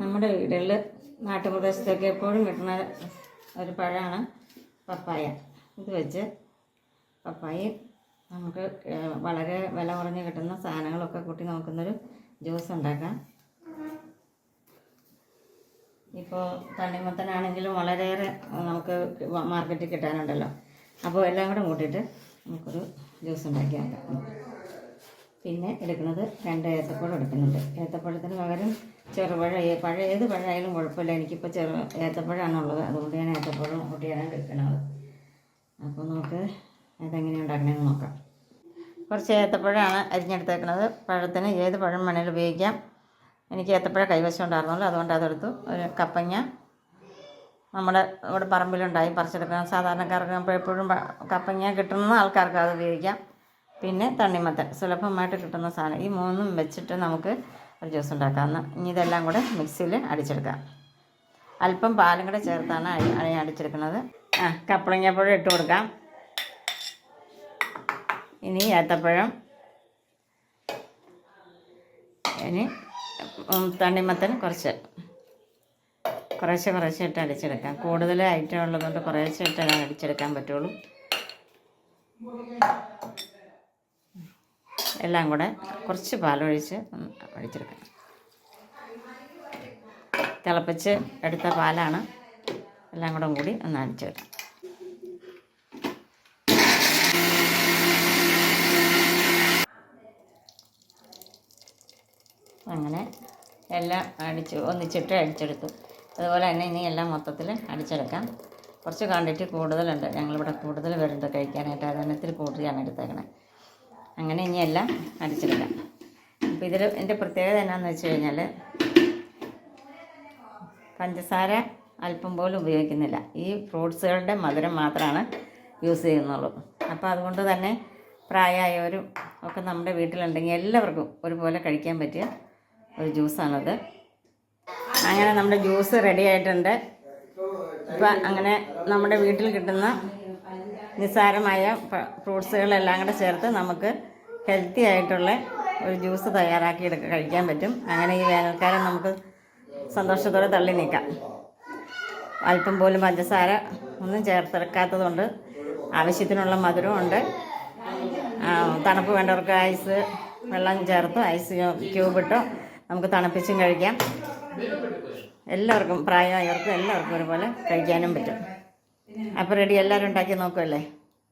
നമ്മുടെ വീടുകളിൽ നാട്ടുപ്രദേശത്തൊക്കെ എപ്പോഴും കിട്ടുന്ന ഒരു പഴമാണ് പപ്പായ. ഇത് വെച്ച് പപ്പായ നമുക്ക് വളരെ വില കുറഞ്ഞ് കിട്ടുന്ന സാധനങ്ങളൊക്കെ കൂട്ടി നോക്കുന്നൊരു ജ്യൂസ് ഉണ്ടാക്കാം. ഇപ്പോൾ തണ്ണിമത്തനാണെങ്കിലും വളരെയേറെ നമുക്ക് മാർക്കറ്റിൽ കിട്ടാനുണ്ടല്ലോ. അപ്പോൾ എല്ലാം കൂടെ കൂട്ടിയിട്ട് നമുക്കൊരു ജ്യൂസ് ഉണ്ടാക്കി നോക്കാം പിന്നെ എടുക്കുന്നത് രണ്ട് ഏത്തപ്പഴം എടുക്കുന്നുണ്ട്. ഏത്തപ്പഴത്തിന് പകരം ചെറുപഴം പഴ ഏത് പഴമായാലും കുഴപ്പമില്ല. എനിക്കിപ്പോൾ ചെറു ഏത്തപ്പഴമാണുള്ളത് അതുകൊണ്ട് ഞാൻ ഏത്തപ്പഴം കൂട്ടിയാണ് എടുക്കുന്നത്. അപ്പോൾ നമുക്ക് അതെങ്ങനെ ഉണ്ടാക്കണമെന്ന് നോക്കാം. കുറച്ച് ഏത്തപ്പഴമാണ് അരിഞ്ഞെടുത്തേക്കുന്നത് പഴത്തിന് ഏത് പഴം വേണേലും ഉപയോഗിക്കാം. എനിക്ക് ഏത്തപ്പഴം കൈവശം ഉണ്ടായിരുന്നല്ലോ. അതുകൊണ്ട് അതെടുത്തു. ഒരു കപ്പങ്ങ നമ്മുടെ ഇവിടെ പറമ്പിലുണ്ടായി. പറിച്ചെടുക്കാൻ സാധാരണക്കാർക്ക് എപ്പോഴും കപ്പങ്ങ കിട്ടുന്ന ആൾക്കാർക്ക് അത് ഉപയോഗിക്കാം. പിന്നെ തണ്ണിമത്തൻ. സുലഭമായിട്ട് കിട്ടുന്ന സാധനം. ഈ മൂന്നും വെച്ചിട്ട് നമുക്ക് ഒരു ജ്യൂസ് ഉണ്ടാക്കാമെന്ന് ഇനി ഇതെല്ലാം കൂടെ മിക്സിയിൽ അടിച്ചെടുക്കാം. അല്പം പാലും കൂടെ ചേർത്താണ് അടി അടി അടിച്ചെടുക്കുന്നത്. ആ കപ്പളങ്ങപ്പഴം ഇട്ട് കൊടുക്കാം. ഇനി ഏത്തപ്പഴം. ഇനി തണ്ണിമത്തൻ കുറച്ച്. കുറേശ്ശെ കുറേശ്ശെ ഇട്ട് അടിച്ചെടുക്കാം. കൂടുതൽ ഐറ്റം ഉള്ളതുകൊണ്ട് കുറേശ്ശെ ഇട്ട് അടിച്ചെടുക്കാൻ പറ്റുള്ളൂ. എല്ലാം കൂടെ കുറച്ച് പാലൊഴിച്ച് ഒന്ന് അടിച്ചെടുക്കാം തിളപ്പിച്ച് എടുത്ത പാലാണ് എല്ലാം കൂടെ കൂടി ഒന്ന് അടിച്ചെടുക്കാം അങ്ങനെ എല്ലാം അടിച്ചു ഒന്നിച്ചിട്ട് അടിച്ചെടുത്തു. അതുപോലെ തന്നെ ഇനി എല്ലാം മൊത്തത്തിൽ അടിച്ചെടുക്കാം. കുറച്ച് ക്വാണ്ടിറ്റി കൂടുതലുണ്ട്. ഞങ്ങളിവിടെ കൂടുതൽ വരുന്നുണ്ട് കഴിക്കാനായിട്ട്. അതിനത്തിൽ കൂടുതലാണ് എടുത്തേക്കണേ. അങ്ങനെ ഇനി എല്ലാം അരച്ചെടുക്കാം അപ്പോൾ ഇതിൽ എന്റെ പ്രത്യേകത എന്നാന്ന് വെച്ച് കഴിഞ്ഞാൽ പഞ്ചസാര അല്പം പോലും ഉപയോഗിക്കുന്നില്ല. ഈ ഫ്രൂട്ട്സുകളുടെ മധുരം മാത്രമാണ് യൂസ് ചെയ്യുന്നുള്ളൂ. അപ്പോൾ അതുകൊണ്ട് തന്നെ പ്രായമായവരും ഒക്കെ നമ്മുടെ വീട്ടിലുണ്ടെങ്കിൽ എല്ലാവർക്കും ഒരുപോലെ കഴിക്കാൻ പറ്റിയ ഒരു ജ്യൂസാണത്. അങ്ങനെ നമ്മുടെ ജ്യൂസ് റെഡി ആയിട്ടുണ്ട്. ഇപ്പം അങ്ങനെ നമ്മുടെ വീട്ടിൽ കിട്ടുന്ന നിസ്സാരമായ ഫ്രൂട്ട്സുകളെല്ലാം കൂടെ ചേർത്ത് നമുക്ക് ഹെൽത്തി ആയിട്ടുള്ള ഒരു ജ്യൂസ് തയ്യാറാക്കി എടുക്ക കഴിക്കാൻ പറ്റും. അങ്ങനെ ഈ വേനൽക്കാലം നമുക്ക് സന്തോഷത്തോടെ തള്ളി നീക്കാം. അല്പം പോലും പഞ്ചസാര ഒന്നും ചേർത്തെടുക്കാത്തതുകൊണ്ട് ആവശ്യത്തിനുള്ള മധുരവും ഉണ്ട്. തണുപ്പ് വേണ്ടവർക്ക് ഐസ് വെള്ളം ചേർത്തോ ഐസ് ക്യൂബ് ഇട്ടോ നമുക്ക് തണുപ്പിച്ചും കഴിക്കാം. എല്ലാവർക്കും പ്രായമായവർക്കും എല്ലാവർക്കും ഒരുപോലെ കഴിക്കാനും പറ്റും. അപ്പോൾ റെഡി എല്ലാവരും ഉണ്ടാക്കി നോക്കുമല്ലേ